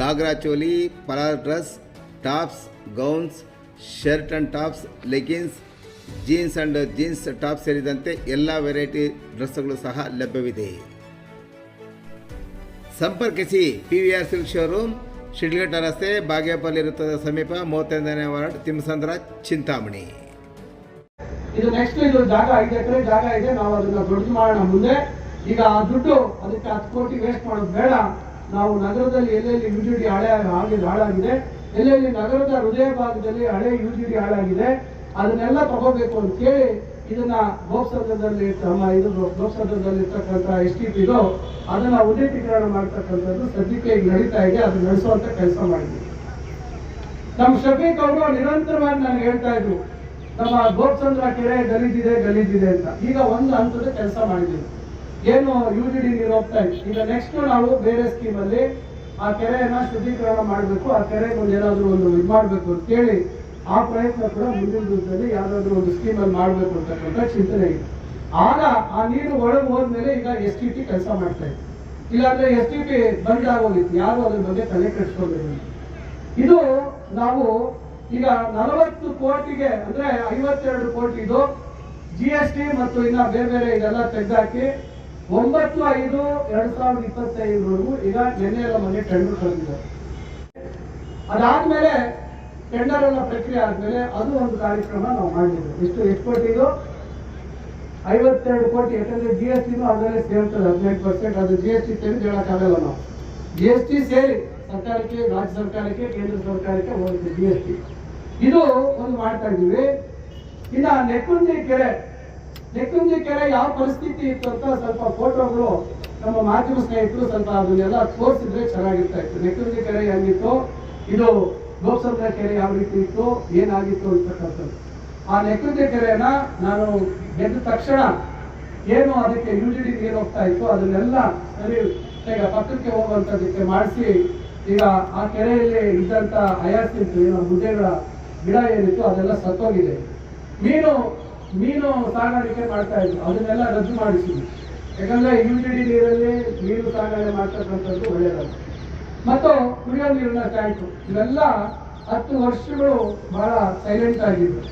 Ghagra choli ಪಲಾರ್ dress, tops, gowns, shirt and tops leggings jeans and jeans top ಸೇರಿದಂತೆ ಎಲ್ಲ variety ಡ್ರೆಸ್ಗಳು ಸಹ ಲಭ್ಯವಿದೆ. ಸಂಪರ್ಕಿಸಿ P V R silk showroom, Shidlaghatta ರಸ್ತೆ, ಬಾಗೇಪಲ್ಲಿ ವೃತ್ತದ ಸಮೀಪ, ಮೂವತ್ತೈದನೇ ವಾರ್ಡ್, ತಿಮ್ಮಸಂದ್ರ, ಚಿಂತಾಮಣಿ. ಇದು ನೆಕ್ಸ್ಟ್ ಇದು ಜಾಗ ಐದು ಎಕರೆ ಜಾಗ ಇದೆ, ನಾವು ಅದನ್ನ ದುಡ್ಡು ಮಾಡೋಣ ಮುಂದೆ. ಈಗ ಆ ದುಡ್ಡು ಅದಕ್ಕೆ ಹತ್ತು ಕೋಟಿ ವೇಸ್ಟ್ ಮಾಡೋದು ಬೇಡ. ನಾವು ನಗರದಲ್ಲಿ ಎಲ್ಲೆಲ್ಲಿ ಯು ಜಿ ಡಿ ಹಳೆ ಹಾಳಾಗಿದೆ, ಎಲ್ಲೆಲ್ಲಿ ನಗರದ ಹೃದಯ ಭಾಗದಲ್ಲಿ ಹಳೆ ಯು ಜಿ ಡಿ ಹಾಳಾಗಿದೆ, ಅದನ್ನೆಲ್ಲ ತಗೋಬೇಕು ಅಂತ ಕೇಳಿ ಇದನ್ನ ಗೋಪ್ಸರ್ಗದಲ್ಲಿ ತಮ್ಮ ಇದು ಗೋಪ್ಸರ್ಗದಲ್ಲಿ ಇರ್ತಕ್ಕಂಥ ಎಸ್ ಟಿ ಪಿದು ಅದನ್ನ ಉನ್ನತೀಕರಣ ಮಾಡ್ತಕ್ಕಂಥದ್ದು ಸದ್ಯಕ್ಕೆ ಈಗ ನಡೀತಾ ಇದೆ, ಅದು ನಡೆಸುವಂತ ಕೆಲಸ ಮಾಡಿದ್ವಿ ನಮ್ಮ ಶಫೀಕ್ ಅವರು ನಿರಂತರವಾಗಿ ನನಗೆ ಹೇಳ್ತಾ ಇದ್ರು, ನಮ್ಮ ಗೋಪ್ಚಂದ್ರ ಕೆರೆ ಗಲೀಜಿದೆ ಗಲೀಜಿದೆ ಅಂತ. ಈಗ ಒಂದು ಹಂತದ ಕೆಲಸ ಮಾಡಿದ್ದೀವಿ. ಏನು ಯು ಜಿ ಡಿ ನೀರು ಹೋಗ್ತಾ ಇದೆ ಈಗ ನೆಕ್ಸ್ಟ್ ನಾವು ಬೇರೆ ಸ್ಕೀಮ್ ಅಲ್ಲಿ ಆ ಕೆರೆಯನ್ನ ಶುದ್ಧೀಕರಣ ಮಾಡಬೇಕು, ಆ ಕೆರೆಗೆ ಒಂದು ಏನಾದ್ರು ಒಂದು ಇದು ಮಾಡಬೇಕು ಅಂತ ಹೇಳಿ, ಆ ಪ್ರಯತ್ನ ಕೂಡ ಮುಂದಿನ ದಿವಸದಲ್ಲಿ ಯಾವ್ದಾದ್ರು ಒಂದು ಸ್ಕೀಮ್ ಅಲ್ಲಿ ಮಾಡಬೇಕು ಅಂತಕ್ಕಂಥ ಚಿಂತನೆ ಇದೆ. ಆಗ ಆ ನೀರು ಒಳಗೆ ಹೋದ್ಮೇಲೆ ಈಗ ಎಸ್ ಟಿ ಟಿ ಕೆಲಸ ಮಾಡ್ತಾ ಇದೆ. ಇಲ್ಲಾಂದ್ರೆ ಎಸ್ ಟಿ ಟಿ ಬಂದ್ ಆಗೋಗಿತ್ತು ಯಾರು ಅದ್ರ ಬಗ್ಗೆ ತಲೆ ಕೆಡಿಸ್ಕೊಂಡಿರಲಿಲ್ಲ ಇದು ನಾವು ಈಗ ನಲವತ್ತು ಕೋಟಿಗೆ, ಅಂದ್ರೆ ಐವತ್ತೆರಡು ಕೋಟಿ ಇದು ಜಿ ಎಸ್ ಟಿ ಮತ್ತು ಇನ್ನ ಬೇರೆ ಬೇರೆ ಇದೆಲ್ಲ ತೆಗೆದಾಕಿ ಒಂಬತ್ತು ಐದು ಎರಡ್ ಸಾವಿರದ ಇಪ್ಪತ್ತೈದು ಈಗ ನಿನ್ನೆ ಎಲ್ಲ ಮನೆ ಟೆಂಡರ್ ಕರೆದಿದ್ದಾರೆ ಅದಾದ್ಮೇಲೆ ಟೆಂಡರ್ ಎಲ್ಲ ಪ್ರಕ್ರಿಯೆ ಆದ್ಮೇಲೆ ಅದು ಒಂದು ಕಾರ್ಯಕ್ರಮ ನಾವು ಮಾಡಿದ್ವಿ ಎಷ್ಟು ಎಷ್ಟು ಕೋಟಿ ಇದು? ಐವತ್ತೆರಡು ಕೋಟಿ, ಯಾಕಂದ್ರೆ ಜಿ ಎಸ್ ಟಿನೂ ಅದರಲ್ಲೇ ಸೇರ್ತದೆ, ಹದಿನೆಂಟು ಪರ್ಸೆಂಟ್ ಅದು ಜಿ ಎಸ್ ಟಿ ತೆಗೆದು ಹೇಳೋಕ್ಕಾಗಲ್ಲ ನಾವು. ಜಿ ಎಸ್ ಟಿ ಸೇರಿ ಸರ್ಕಾರಕ್ಕೆ, ರಾಜ್ಯ ಸರ್ಕಾರಕ್ಕೆ, ಕೇಂದ್ರ ಸರ್ಕಾರಕ್ಕೆ ಹೋಗುತ್ತೆ ಜಿ ಎಸ್ ಟಿ ಇದು ಒಂದು ಮಾಡ್ತಾ ಇದ್ದೀವಿ. ಇನ್ನ ನೆಕ್ಕುಂದಿ ಕೆರೆ ನೆಕ್ಕುಂಜಿ ಕೆರೆ ಯಾವ ಪರಿಸ್ಥಿತಿ ಇತ್ತು ಅಂತ ಸ್ವಲ್ಪ ಫೋಟೋಗಳು ನಮ್ಮ ಮಾಧ್ಯಮ ಸ್ನೇಹಿತರು ಸ್ವಲ್ಪ ಅದನ್ನೆಲ್ಲ ತೋರಿಸಿದ್ರೆ ಚೆನ್ನಾಗಿರ್ತಾ ಇತ್ತು. ನೆಕ್ಕುಂಜಿ ಕೆರೆ ಹೆಂಗಿತ್ತು? ಇದು ಗೋಪ್ಸಂದ್ರ ಕೆರೆ ಯಾವ ರೀತಿ ಇತ್ತು? ಏನಾಗಿತ್ತು ಅಂತಕ್ಕಂಥದ್ದು. ಆ ನೆಕ್ಕುಂಜಿ ಕೆರೆಯನ್ನ ನಾನು ಗೆದ್ದ ತಕ್ಷಣ ಏನು ಅದಕ್ಕೆ ಯು ಜಿ ಡಿ ನೀರು ಹೋಗ್ತಾ ಇತ್ತು ಅದನ್ನೆಲ್ಲ ಸರಿ ಈಗ ಪಕ್ಕಕ್ಕೆ ಹೋಗುವಂಥದ್ದಕ್ಕೆ ಮಾಡಿಸಿ ಈಗ ಆ ಕೆರೆಯಲ್ಲಿ ಇದ್ದಂತ ಅಯಾಸಿತ್ತು ಏನೋ ಮುದ್ದೆಗಳ ಗಿಡ ಏನಿತ್ತು ಅದೆಲ್ಲ ಸತ್ತೋಗಿದೆ. ಮೀನು ಮೀನು ಸಾಗಾಣಿಕೆ ಮಾಡ್ತಾ ಇದ್ರು. ಅದನ್ನೆಲ್ಲ ರದ್ದು ಮಾಡಿಸಿದ್ವಿ ಯಾಕಂದ್ರೆ ಇಮ್ಯುನಿಟಿ ನೀರಲ್ಲಿ ಮೀನು ಸಾಗಣೆ ಮಾಡ್ತಕ್ಕಂಥದ್ದು ಒಳ್ಳೆಯದಲ್ಲ. ಮತ್ತು ಕುಡಿಯೋ ನೀರಿನ ಟ್ಯಾಂಕು ಇವೆಲ್ಲ ಹತ್ತು ವರ್ಷಗಳು ಬಹಳ ಸೈಲೆಂಟ್ ಆಗಿದ್ರು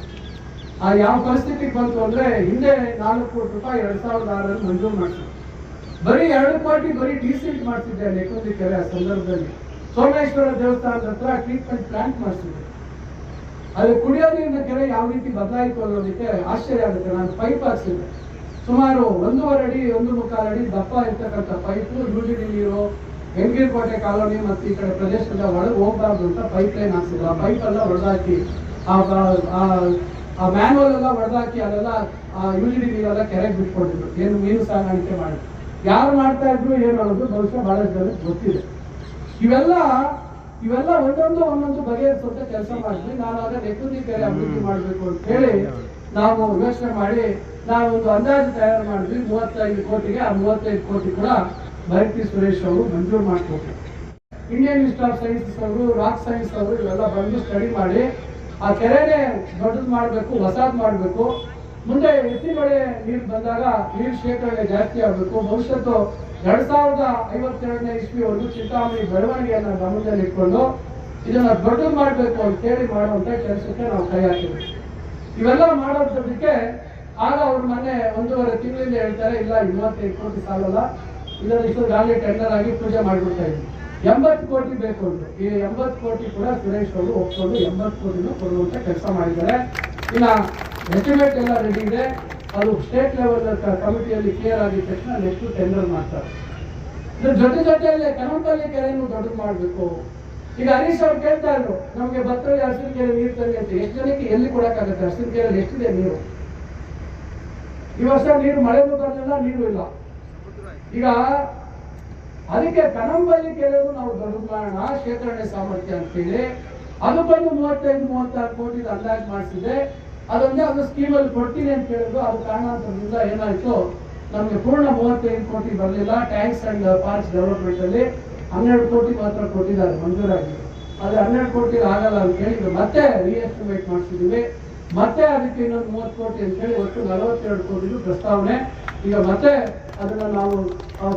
ಆ ಯಾವ ಪರಿಸ್ಥಿತಿಗೆ ಬಂತು ಅಂದ್ರೆ ಹಿಂದೆ ನಾಲ್ಕು ಕೋಟಿ ರೂಪಾಯಿ ಎರಡ್ ಸಾವಿರದ ಆರಲ್ಲಿ ಮಂಜೂರು ಮಾಡಿಸಿದ್ರು. ಬರೀ ಎರಡು ಕೋಟಿ ಬರೀ ಡೀಸೆಂಟ್ ಮಾಡ್ತಿದ್ದೆ ನೆಕ್ಕುಂದಿ ಕೆರೆ ಆ ಸಂದರ್ಭದಲ್ಲಿ. ಸೋಮೇಶ್ವರ ದೇವಸ್ಥಾನದ ಹತ್ರ ಟ್ರೀಟ್ಮೆಂಟ್ ಪ್ಲಾಂಟ್ ಮಾಡಿಸಿದ್ದೆ ಅದು ಕುಡಿಯೋ ನೀರಿನ ಕೆರೆ ಯಾವ ರೀತಿ ಬದಲಾಯಿತು ಅನ್ನೋದಕ್ಕೆ ಆಶ್ಚರ್ಯ ಆಗುತ್ತೆ. ನಾನು ಪೈಪ್ ಹಾಕ್ಸಿದ್ದೆ. ಸುಮಾರು ಒಂದೂವರೆ ಅಡಿ, ಒಂದು ಮುಕ್ಕಾಲು ಅಡಿ ದಪ್ಪ ಇರ್ತಕ್ಕಂಥ ಪೈಪು ಯೂಜಿಡಿ ನೀರು ಹೆಂಗೀರ್ಕೋಟೆ ಕಾಲೋನಿ ಮತ್ತು ಈ ಕಡೆ ಪ್ರದೇಶದ ಒಳಗೆ ಹೋಗ್ಬಾರ್ದು ಅಂತ ಪೈಪ್ ಲೈನ್ ಹಾಕ್ಸಿದ್ರು. ಆ ಪೈಪ್ ಎಲ್ಲ ಹೊಡೆದಾಕಿ ಆ ಮ್ಯಾನ್ಯಲ್ ಎಲ್ಲ ಹೊಡೆದಾಕಿ ಅದೆಲ್ಲ, ಆ ಯೂಜಿಡಿ ನೀರೆಲ್ಲ ಕೆರೆಗೆ ಬಿಟ್ಕೊಂಡಿದ್ರು. ಏನು ಮೀನು ಸಾಗಾಣಿಕೆ ಮಾಡಿ ಯಾರು ಮಾಡ್ತಾ ಇದ್ರು, ಏನು ಅನ್ನೋದು ಬಹುಶಃ ಬಹಳಷ್ಟು ಜನಕ್ಕೆ ಗೊತ್ತಿದೆ. ಇವೆಲ್ಲ ಇವೆಲ್ಲ ಒಂದೊಂದು ಒಂದೊಂದು ಬಗೆಹರಿಸುವಂತ ಕೆಲಸ ಮಾಡಿದ್ವಿ ನಾನು ಆಗ ನೆಕ್ಕುಂದಿ ಕೆರೆ ಅಭಿವೃದ್ಧಿ ಮಾಡಬೇಕು ಅಂತ ಹೇಳಿ ನಾವು ಯೋಚನೆ ಮಾಡಿ ನಾವು ಒಂದು ಅಂದಾಜು ತಯಾರು ಮಾಡಿದ್ವಿ. ಮೂವತ್ತೈದು ಕೋಟಿಗೆ ಆ ಮೂವತ್ತೈದು ಕೋಟಿ ಕೂಡ ಭೈರತಿ ಸುರೇಶ್ ಅವರು ಮಂಜೂರು ಮಾಡಿಕೊಟ್ರು. ಇಂಡಿಯನ್ ಇನ್ಸ್ಟಿಟ್ಯೂಟ್ ಆಫ್ ಸೈನ್ಸಸ್ ಅವರು ರಾಕ್ ಸೈನ್ಸ್ ಅವರು ಇವೆಲ್ಲ ಬಂದು ಸ್ಟಡಿ ಮಾಡಿ ಆ ಕೆರೆನೇ ದೊಡ್ಡದು ಮಾಡಬೇಕು ಹೊಸಾದ್ ಮಾಡಬೇಕು. ಮುಂದೆ ಎತ್ತಿ ಮಳೆ ನೀರು ಬಂದಾಗ ನೀರು ಶೇಖರಣೆ ಜಾಸ್ತಿ ಆಗಬೇಕು. ಭವಿಷ್ಯತ್ತು ಎರಡ್ ಸಾವಿರದ ಐವತ್ತೆರಡನೇ ಇಸ್ವಿವರೆಗೂ ಚಿಂತಾಮಣಿ, ಬೆಳವಣಿಗೆಯನ್ನ ಗಮನದಲ್ಲಿ ಇಟ್ಕೊಂಡು ಇದನ್ನ ದೊಡ್ಡದು ಮಾಡಬೇಕು ಅಂತ ಹೇಳಿ ಮಾಡುವಂತ ಕೆಲಸಕ್ಕೆ ನಾವು ಕೈ ಹಾಕಿದ್ವಿ ಇವೆಲ್ಲ ಮಾಡೋದಕ್ಕೆ ಆಗ ಅವ್ರ ಮನೆ ಒಂದೂವರೆ ತಿಂಗಳಿಂದ ಹೇಳ್ತಾರೆ, ಇಲ್ಲ ಮೂವತ್ತೈದು ಕೋಟಿ ಸಾಲಲ್ಲ. ಇದನ್ನ ಇಷ್ಟು ಗಾಳಿ ಟೆಂಡರ್ ಆಗಿ ಪೂಜೆ ಮಾಡಿಬಿಡ್ತಾ ಇದ್ವಿ. ಎಂಬತ್ತು ಕೋಟಿ ಬೇಕು ಉಂಟು ಈ ಎಂಬತ್ತು ಕೋಟಿ ಕೂಡ ಸುರೇಶ್ ಅವರು ಒಪ್ಕೊಂಡು ಎಂಬತ್ತು ಕೋಟಿನೂ ಕೊಡುವಂತ ಕೆಲಸ ಮಾಡಿದ್ದಾರೆ. ಇನ್ನ ಎಸ್ಟಿಮೇಟ್ ಎಲ್ಲ ರೆಡಿ ಇದೆ. ಅದು ಸ್ಟೇಟ್ ಲೆವೆಲ್ ಕಮಿಟಿಯಲ್ಲಿ ಕ್ಲಿಯರ್ ಆಗಿದ ತಕ್ಷಣ ನೆಕ್ಸ್ಟ್ ಟೆಂಡರ್ ಮಾಡ್ತಾರೆ. ಇದ್ರ ಜೊತೆ ಜೊತೆಯಲ್ಲಿ ಕನಂಪಲ್ಲಿ ಕೆರೆಯನ್ನು ದೊಡ್ಡದು ಮಾಡಬೇಕು. ಈಗ ಹರೀಶ್ ಅವ್ರು ಕೇಳ್ತಾ ಇದ್ರು, ನಮಗೆ ಭತ್ತದಲ್ಲಿ ಹಸಿರು ಕೆರೆ ನೀರು ತಂದೆ ಅಂತ ಎಷ್ಟು ಜನಕ್ಕೆ ಎಲ್ಲಿ ಕೊಡಕ್ಕಾಗತ್ತೆ? ಹಸಿರು ಕೆರೆ ಎಷ್ಟಿದೆ ನೀರು? ಈ ವರ್ಷ ನೀರು ಮಳೆನೂ ಬರಲಿಲ್ಲ ನೀರು ಇಲ್ಲ. ಈಗ ಅದಕ್ಕೆ ಕನಂಬಲ್ಲಿ ಕೆರೆಗೂ ನಾವು ದೊಡ್ಡದು ಮಾಡೋಣ, ಶೇಖರಣೆ ಸಾಮರ್ಥ್ಯ ಅಂತೇಳಿ. ಬಂದು ಮೂವತ್ತೈದು, ಮೂವತ್ತಾರು ಕೋಟಿ ಅಂದಾಜು ಮಾಡಿಸಿದೆ ಅದೊಂದೇ ಅದು ಸ್ಕೀಮಲ್ಲಿ ಕೊಡ್ತೀನಿ ಅಂತ ಹೇಳಿದ್ರು. ಅದು ಕಾರಣಾಂತರದಿಂದ ಏನಾಯ್ತು, ನಮಗೆ ಪೂರ್ಣ ಮೂವತ್ತೈದು ಕೋಟಿ ಬರಲಿಲ್ಲ. ಟ್ಯಾಂಕ್ಸ್ ಅಂಡ್ ಪಾರ್ಕ್ಸ್ ಡೆವಲಪ್ಮೆಂಟ್ ಅಲ್ಲಿ ಹನ್ನೆರಡು ಕೋಟಿ ಮಾತ್ರ ಕೊಟ್ಟಿದ್ದಾರೆ ಮಂಜೂರಾಗಿ. ಅದು ಹನ್ನೆರಡು ಕೋಟಿ ಆಗಲ್ಲ ಅಂತ ಹೇಳಿ ಮತ್ತೆ ರಿಎಸ್ಟಿಮೇಟ್ ಮಾಡಿಸಿದೀವಿ. ಮತ್ತೆ ಅದಕ್ಕೆ ಇನ್ನೊಂದು ಮೂವತ್ತು ಕೋಟಿ ಅಂತ ಹೇಳಿ ಒಟ್ಟು ನಲವತ್ತೆರಡು ಕೋಟಿದು ಪ್ರಸ್ತಾವನೆ. ಈಗ ಮತ್ತೆ ಅದನ್ನ ನಾವು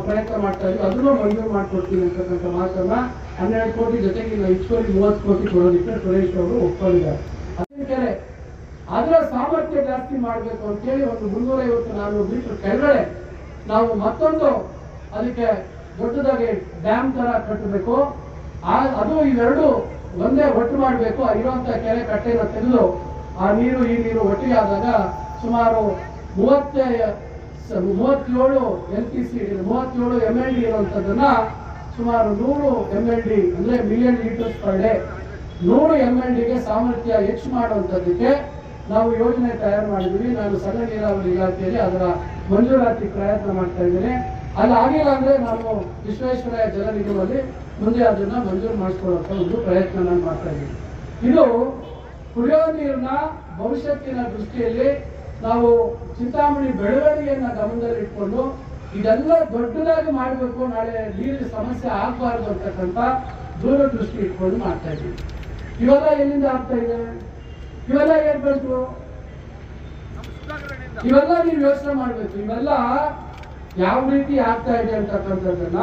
ಪ್ರಯತ್ನ ಮಾಡ್ತಾ ಇದ್ವಿ. ಅದನ್ನು ಮಂಜೂರು ಮಾಡಿಕೊಡ್ತೀವಿ ಅಂತಕ್ಕಂಥ ಮಾತನ್ನ ಹನ್ನೆರಡು ಕೋಟಿ ಜೊತೆಗೆ ಹೆಚ್ಚುವರಿ ಮೂವತ್ತು ಕೋಟಿ ಕೊಡೋದಕ್ಕೆ ಸುರೇಶ್ ಅವರು ಅದಕ್ಕೆ ಅದರ ಸಾಮರ್ಥ್ಯ ಜಾಸ್ತಿ ಮಾಡಬೇಕು ಅಂತೇಳಿ ಒಂದು ಮುನ್ನೂರ ಐವತ್ತು ನಾನ್ನೂರು ಮೀಟರ್ ಕೆಳಗಡೆ ನಾವು ಮತ್ತೊಂದು ಅದಕ್ಕೆ ದೊಡ್ಡದಾಗಿ ಡ್ಯಾಮ್ ತರ ಕಟ್ಟಬೇಕು. ಅದು ಇವೆರಡು ಒಂದೇ ಒಟ್ಟು ಮಾಡಬೇಕು. ಇರುವಂತ ಕೆರೆ ಕಟ್ಟೆನ ತೆಗೆದು ಆ ನೀರು ಈ ನೀರು ಒಟ್ಟಿಗೆ ಸುಮಾರು ಮೂವತ್ತೇ ಮೂವತ್ತೇಳು ಎಲ್ ಪಿ ಸಿ ಮೂವತ್ತೇಳು ಎಂ ಎಲ್ ಡಿ ಇರುವಂತದ್ದನ್ನ ಸುಮಾರು ನೂರು ಎಂ ಎಲ್ ಡಿ ಅಂದ್ರೆ ಮಿಲಿಯನ್ ಲೀಟರ್ಸ್ ಪರ್ ಡೇ ನೂರು ಎಂ ಎಲ್ ಡಿಗೆ ಸಾಮರ್ಥ್ಯ ಹೆಚ್ಚು ಮಾಡುವಂಥದ್ದಕ್ಕೆ ನಾವು ಯೋಜನೆ ತಯಾರು ಮಾಡಿದ್ವಿ ನಾನು ಸಣ್ಣ ನೀರಾವರಿ ಇಲಾಖೆಯಲ್ಲಿ ಅದರ ಮಂಜೂರಾತಿ ಪ್ರಯತ್ನ ಮಾಡ್ತಾ ಇದ್ದೇನೆ. ಅಲ್ಲಿ ಆಗಿಲ್ಲ ಅಂದ್ರೆ ನಾವು ವಿಶ್ವೇಶ್ವರಯ್ಯ ಜಲ ನಿಗಮದಲ್ಲಿ ಮುಂದೆ ಅದನ್ನ ಮಂಜೂರು ಮಾಡಿಸ್ಕೊಳ್ಳುವಂತ ಒಂದು ಪ್ರಯತ್ನ ನಾನು ಮಾಡ್ತಾ ಇದ್ದೀನಿ. ಇದು ಕುಡಿಯೋ ನೀರಿನ ಭವಿಷ್ಯತ್ತಿನ ದೃಷ್ಟಿಯಲ್ಲಿ ನಾವು ಚಿಂತಾಮಣಿ ಬೆಳವಣಿಗೆಯನ್ನ ಗಮನದಲ್ಲಿಟ್ಕೊಂಡು ಇದೆಲ್ಲ ದೊಡ್ಡದಾಗಿ ಮಾಡಬೇಕು, ನಾಳೆ ನೀರಿನ ಸಮಸ್ಯೆ ಆಗಬಾರ್ದು ಅಂತಕ್ಕಂಥ ದೂರದೃಷ್ಟಿ ಇಟ್ಕೊಂಡು ಮಾಡ್ತಾ ಇದ್ದೀವಿ ಇವೆಲ್ಲ ಎಲ್ಲಿಂದ ಆಗ್ತಾ ಇದೆ? ಇವೆಲ್ಲ ಏನ್ ಬಂತು ಇವೆಲ್ಲ ನೀವು ಯೋಚನೆ ಮಾಡ್ಬೇಕು. ಇವೆಲ್ಲ ಯಾವ ರೀತಿ ಆಗ್ತಾ ಇದೆ ಅಂತಕ್ಕಂಥದ್ದನ್ನ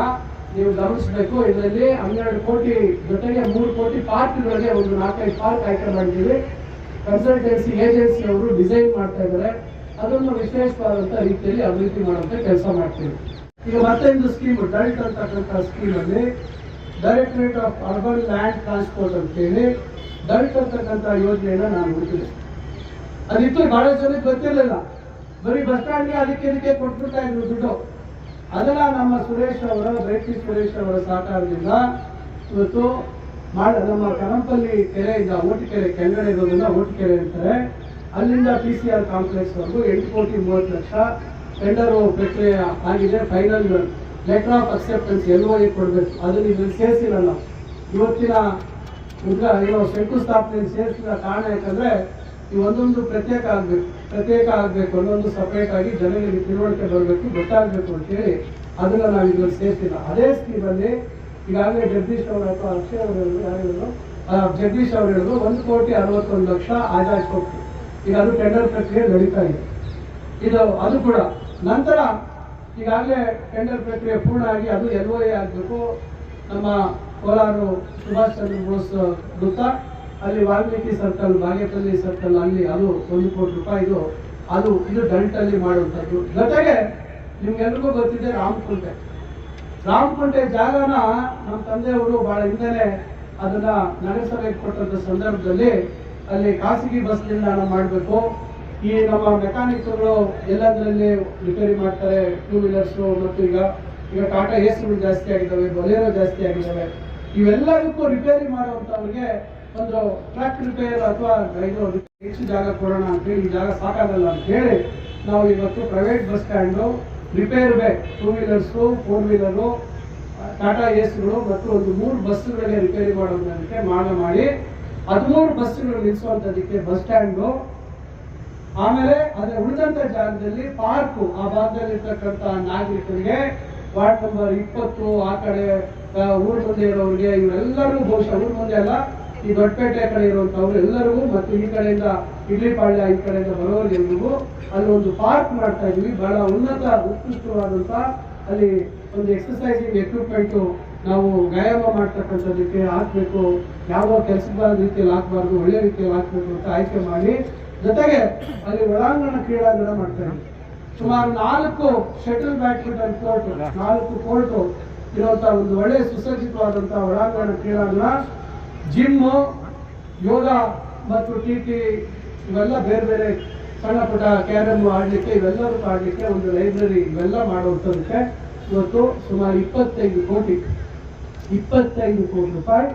ನೀವು ಗಮನಿಸಬೇಕು. ಇದರಲ್ಲಿ ಹನ್ನೆರಡು ಕೋಟಿ, ಜೊತೆಗೆ ಮೂರು ಕೋಟಿ ಪಾರ್ಕ್ಗಳಿಗೆ ಒಂದು ನಾಲ್ಕೈದು ಪಾರ್ಕ್ ಆಯ್ಕೆ ಮಾಡಿದ್ದೀವಿ. ಕನ್ಸಲ್ಟೆನ್ಸಿ ಏಜೆನ್ಸಿ ಅವರು ಡಿಸೈನ್ ಮಾಡ್ತಾ ಇದ್ದಾರೆ. ಅದನ್ನು ವಿಶೇಷವಾದಂತ ರೀತಿಯಲ್ಲಿ ಅಭಿವೃದ್ಧಿ ಮಾಡುವಂತ ಕೆಲಸ ಮಾಡ್ತೀವಿ. ಈಗ ಮತ್ತೊಂದು ಸ್ಕೀಮ್ ಡಲ್ಟ್ ಅಂತಕ್ಕಂಥ ಸ್ಕೀಮ್ ಅಲ್ಲಿ directorate of urban land transport ಅಂತ ಡಲ್ಟ್ ಅಂತಕ್ಕಂಥ ಯೋಜನೆಯನ್ನ ನಾನು ಹುಡುಕಿದೆ. ಅದಿತ್ತು ಬಹಳ ಜನಕ್ಕೆ ಗೊತ್ತಿರಲಿಲ್ಲ. ಬರೀ ಬಸ್ ಸ್ಟ್ಯಾಂಡ್ಗೆ ಅದಕ್ಕೆ ಇದಕ್ಕೆ ಕೊಟ್ಬಿಡ್ತಾ ಇದ್ರು ದುಡ್ಡು. ಅದೆಲ್ಲ ನಮ್ಮ ಸುರೇಶ್ ಅವರ, ಬೈಟಿ ಸುರೇಶ್ ಅವರ ಸಹಕಾರದಿಂದ ಇವತ್ತು ಮಾಡ, ನಮ್ಮ ಕರಂಪಲ್ಲಿ ಕೆರೆಯಿಂದ ಓಟಿಕೆರೆ ಕೆಳಗಡೆ ಇರೋದನ್ನ ಓಟಿಕೆರೆ ಅಂತಾರೆ. ಅಲ್ಲಿಂದ ಪಿ ಸಿ ಆರ್ ಕಾಂಪ್ಲೆಕ್ಸ್ ವರೆಗೂ ಎಂಟು ಕೋಟಿ ಮೂವತ್ತು ಲಕ್ಷ ಟೆಂಡರ್ ಪ್ರಕ್ರಿಯೆ ಆಗಿದೆ. Final letter of acceptance LOA ಕೊಡಬೇಕು. ಅದನ್ನ ಇದನ್ನು ಸೇರಿಸಿರಲ್ಲ. ಇವತ್ತಿನ ಉದ್ಘಾ ಏನೋ ಶಂಕುಸ್ಥಾಪನೆ ಸೇರಿಸಿದ ಕಾರಣ ಯಾಕಂದ್ರೆ ಈ ಒಂದೊಂದು ಪ್ರತ್ಯೇಕ ಆಗ್ಬೇಕು ಪ್ರತ್ಯೇಕ ಆಗ್ಬೇಕು ಒಂದೊಂದು ಸಪರೇಟ್ ಆಗಿ ಜನರಿಗೆ ತಿಳುವಳಿಕೆ ಬರಬೇಕು ಗೊತ್ತಾಗಬೇಕು ಅಂತೇಳಿ ಅದನ್ನ ನಾವು ಇದ್ರಲ್ಲಿ ಸೇರಿಸಿಲ್ಲ. ಅದೇ ಸ್ಕೀಮ್ ಅಲ್ಲಿ ಈಗಾಗಲೇ ಜಗದೀಶ್ ಅವರು ಅಥವಾ ಅಕ್ಷಯ್ ಅವರು ಹೇಳಿದ್ರು, ಜಗದೀಶ್ ಅವರು ಹೇಳಿದ್ರು ಒಂದು ಕೋಟಿ ಅರವತ್ತೊಂದು ಲಕ್ಷ ಆದಾಯ ಕೊಟ್ಟು. ಈಗ ಅದು ಟೆಂಡರ್ ಪ್ರಕ್ರಿಯೆ ನಡೀತಾ ಇದೆ. ಇದು ಅದು ಕೂಡ. ನಂತರ ಈಗಾಗಲೇ ಟೆಂಡರ್ ಪ್ರಕ್ರಿಯೆ ಪೂರ್ಣ ಆಗಿ ಅದು ಎಲ್ ಒ ಎ ಆಗಬೇಕು. ನಮ್ಮ ಕೋಲಾರ ಸುಭಾಷ್ ಚಂದ್ರ ಬೋಸ್ ವೃತ್ತ. ಅಲ್ಲಿ ವಾಲ್ಮೀಕಿ ಸರ್ಕಲ್, ಬಾಗೇಪಲ್ಲಿ ಸರ್ಕಲ್ ಅಲ್ಲಿ ಅದು ಒಂದು ಕೋಟಿ ರೂಪಾಯಿದು ಅದು ಇದು ಡಂಟಲ್ಲಿ ಮಾಡುವಂಥದ್ದು. ಜೊತೆಗೆ ನಿಮ್ಗೆಲ್ರಿಗೂ ಗೊತ್ತಿದೆ ರಾಮಕುಂಟೆ. ರಾಮಕುಂಟೆ ಜಾಗನ ನಮ್ಮ ತಂದೆಯವರು ಬಹಳ ಹಿಂದೆನೆ ಅದನ್ನ ನಗರಸಭೆಗೆ ಕೊಟ್ಟಂತ ಸಂದರ್ಭದಲ್ಲಿ ಅಲ್ಲಿ ಖಾಸಗಿ ಬಸ್ ನಿಲ್ದಾಣ ಮಾಡಬೇಕು. ಈ ನಮ್ಮ ಮೆಕ್ಯಾನಿಕ್ಗಳು ಎಲ್ಲದರಲ್ಲಿ ರಿಪೇರಿ ಮಾಡ್ತಾರೆ, ಟೂ ವೀಲರ್ಸು ಮತ್ತು ಈಗ ಈಗ ಟಾಟಾ ಎಸ್ಗಳು ಜಾಸ್ತಿ ಆಗಿದ್ದಾವೆ, ಬೊಲೇರೋ ಜಾಸ್ತಿ ಆಗಿದ್ದಾವೆ. ಇವೆಲ್ಲದಕ್ಕೂ ರಿಪೇರಿ ಮಾಡುವಂಥವ್ರಿಗೆ ಒಂದು ಟ್ರ್ಯಾಕ್ ರಿಪೇರ್ ಅಥವಾ ಇದು ಹೆಚ್ಚು ಜಾಗ ಕೊಡೋಣ ಅಂತ ಹೇಳಿ, ಈ ಜಾಗ ಸಾಕಾಗಲ್ಲ ಅಂತ ಹೇಳಿ ನಾವು ಇವತ್ತು ಪ್ರೈವೇಟ್ ಬಸ್ ಸ್ಟ್ಯಾಂಡು ರಿಪೇರ್ ಬೇಕ್ two wheelers four wheeler Tata ಏಸ್ಗಳು ಮತ್ತು ಒಂದು ಮೂರು ಬಸ್ಗಳಿಗೆ ರಿಪೇರಿ ಮಾಡೋದಕ್ಕೆ ಮಾಡ ಮಾಡಿ, ಹದಿಮೂರು ಬಸ್ಗಳು ನಿಲ್ಲಿಸುವಂಥದ್ದಕ್ಕೆ ಬಸ್ ಸ್ಟ್ಯಾಂಡು ಆಮೇಲೆ ಅದರ ಉಳಿದಂತ ಜಾಗದಲ್ಲಿ ಪಾರ್ಕು ಆ ಭಾಗದಲ್ಲಿ ಇರ್ತಕ್ಕಂಥ ನಾಗರಿಕರಿಗೆ ವಾರ್ಡ್ ನಂಬರ್ ಇಪ್ಪತ್ತು, ಆ ಕಡೆ ಊರ್ ಮುಂದೆ ಇರೋರಿಗೆ ಇವರೆಲ್ಲರಿಗೂ ಬಹುಶಃ ಊರ್ ಮುಂದೆ ಅಲ್ಲ, ಈ ದೊಡ್ಡಪೇಟೆ ಕಡೆ ಇರುವಂತವ್ರು ಎಲ್ಲರಿಗೂ ಮತ್ತು ಈ ಕಡೆಯಿಂದ ಇಡ್ಲಿಪಾಳ್ಯ ಈ ಕಡೆಯಿಂದ ಬರೋರಿಗೆಲ್ರಿಗೂ ಅಲ್ಲಿ ಒಂದು ಪಾರ್ಕ್ ಮಾಡ್ತಾ ಇದೀವಿ. ಬಹಳ ಉನ್ನತ ಉತ್ಕೃಷ್ಟವಾದಂತ ಅಲ್ಲಿ ಒಂದು ಎಕ್ಸಸೈಸಿಂಗ್ ಎಕ್ವಿಪ್ಮೆಂಟ್ ನಾವು ವ್ಯಾಯಾಮ ಮಾಡ್ತಕ್ಕಂಥದ್ದಕ್ಕೆ ಹಾಕ್ಬೇಕು. ಕೆಲಸ ಕೆಲಸದ ರೀತಿಯಲ್ಲಿ ಹಾಕ್ಬಾರ್ದು, ಒಳ್ಳೆ ರೀತಿಯಲ್ಲಿ ಹಾಕ್ಬೇಕು ಅಂತ ಆಯ್ಕೆ ಮಾಡಿ. ಜೊತೆಗೆ ಅಲ್ಲಿ ಒಳಾಂಗಣ ಕ್ರೀಡಾಂಗಣ ಮಾಡ್ತಾರೆ ಸುಮಾರು ನಾಲ್ಕು ಶಟಲ್ ಬ್ಯಾಡ್ಮಿಂಟನ್ ಕೋರ್ಟ್ ನಾಲ್ಕು ಕೋರ್ಟು ಇರುವಂತಹ ಒಂದು ಒಳ್ಳೆ ಸುಸಜ್ಜಿತವಾದಂತಹ ಒಳಾಂಗಣ ಕ್ರೀಡಾಂಗಣ ಜಿಮ್ಮು ಯೋಗ ಮತ್ತು ಟಿ ಟಿ ಇವೆಲ್ಲ ಬೇರೆ ಬೇರೆ ಸಣ್ಣ ಪುಟ್ಟ ಕ್ಯಾರಮ್ ಆಡಲಿಕ್ಕೆ, ಇವೆಲ್ಲರೂ ಆಡಲಿಕ್ಕೆ ಒಂದು ಲೈಬ್ರರಿ ಇವೆಲ್ಲ ಮಾಡುವಂಥದಕ್ಕೆ ಇವತ್ತು ಸುಮಾರು ಇಪ್ಪತ್ತೈದು ಕೋಟಿ ಇಪ್ಪತ್ತೈದು ಕೋಟಿ ರೂಪಾಯಿ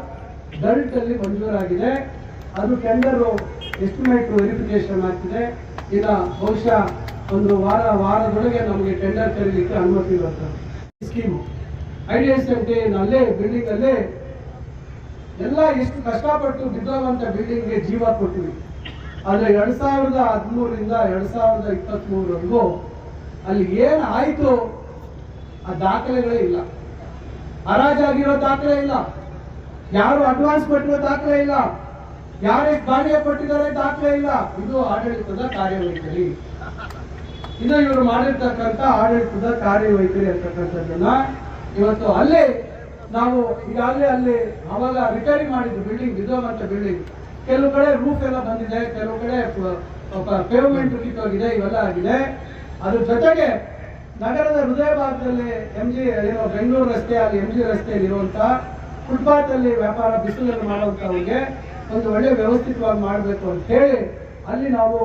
ಡಲ್ಟ್ ಅಲ್ಲಿ ಮಂಜೂರಾಗಿದೆ. ಅದು ಟೆಂಡರ್ ಎಸ್ಟಿಮೇಟ್ ವೆರಿಫಿಕೇಶನ್ ಆಗ್ತಿದೆ. ಈಗ ಬಹುಶಃ ಒಂದು ವಾರ, ವಾರದೊಳಗೆ ನಮಗೆ ಟೆಂಡರ್ ಕರೀಲಿಕ್ಕೆ ಅನುಮತಿ ಬರ್ತದೆ ಸ್ಕೀಮು ಐ ಡಿ ಅಲ್ಲೇ ಬಿಲ್ಡಿಂಗ್ ಅಲ್ಲೇ ಎಲ್ಲ ಎಷ್ಟು ಕಷ್ಟಪಟ್ಟು ಬಿದ್ದೋಗಂತ ಬಿಲ್ಡಿಂಗ್ಗೆ ಜೀವ ಕೊಟ್ಟಿವಿ ಆದ್ರೆ ಎರಡ್ ಸಾವಿರದ ಹದಿಮೂರರಿಂದ ಎರಡ್ ಸಾವಿರದ ಇಪ್ಪತ್ತ್ ಮೂರವರೆಗೂ ಅಲ್ಲಿ ಏನ್ ಆಯ್ತು, ಆ ದಾಖಲೆಗಳೇ ಇಲ್ಲ. ಹರಾಜಾಗಿರೋ ದಾಖಲೆ ಇಲ್ಲ. ಯಾರು ಅಡ್ವಾನ್ಸ್ ಕೊಟ್ಟಿರೋ ದಾಖಲೆ ಇಲ್ಲ. ಯಾರೇ ಬಾಡಿಗೆ ಕೊಟ್ಟಿದ್ದಾರೆ ದಾಖಲೆ ಇಲ್ಲ. ಇದು ಆಡಳಿತದ ಕಾರ್ಯವೈಖರಿ. ಇನ್ನು ಇವರು ಮಾಡಿರ್ತಕ್ಕಂಥ ಆಡಳಿತದ ಕಾರ್ಯವೈಖರಿ ಅಂತಕ್ಕಂಥದ್ದನ್ನ ಇವತ್ತು ಅಲ್ಲೇ ನಾವು ಈಗಾಗಲೇ ಅಲ್ಲಿ ಅವಾಗ ರಿಪೇರಿ ಮಾಡಿದ್ದು ಬಿಲ್ಡಿಂಗ್ ಬಿದ್ದೋಗಂತ ಬಿಲ್ಡಿಂಗ್ ಕೆಲವು ಕಡೆ ರೂಫ್ ಎಲ್ಲ ಬಂದಿದೆ, ಕೆಲವು ಕಡೆ ಪೇವ್ಮೆಂಟ್ ಹೋಗಿದೆ ಇವೆಲ್ಲ ಆಗಿದೆ. ಅದ್ರ ಜೊತೆಗೆ ನಗರದ ಹೃದಯ ಭಾಗದಲ್ಲಿ ಎಂ ಜಿ ಏನೋ ಬೆಂಗಳೂರು ರಸ್ತೆ, ಅಲ್ಲಿ ಎಂ ಜಿ ರಸ್ತೆಯಲ್ಲಿ ಇರುವಂತ ಫುಟ್ಪಾತ್ ಅಲ್ಲಿ ವ್ಯಾಪಾರ ಬಿಸಿಲಲ್ಲಿ ಮಾಡುವಂತವ್ರಿಗೆ ಒಂದು ಒಳ್ಳೆ ವ್ಯವಸ್ಥಿತವಾಗಿ ಮಾಡಬೇಕು ಅಂತ ಹೇಳಿ ಅಲ್ಲಿ ನಾವು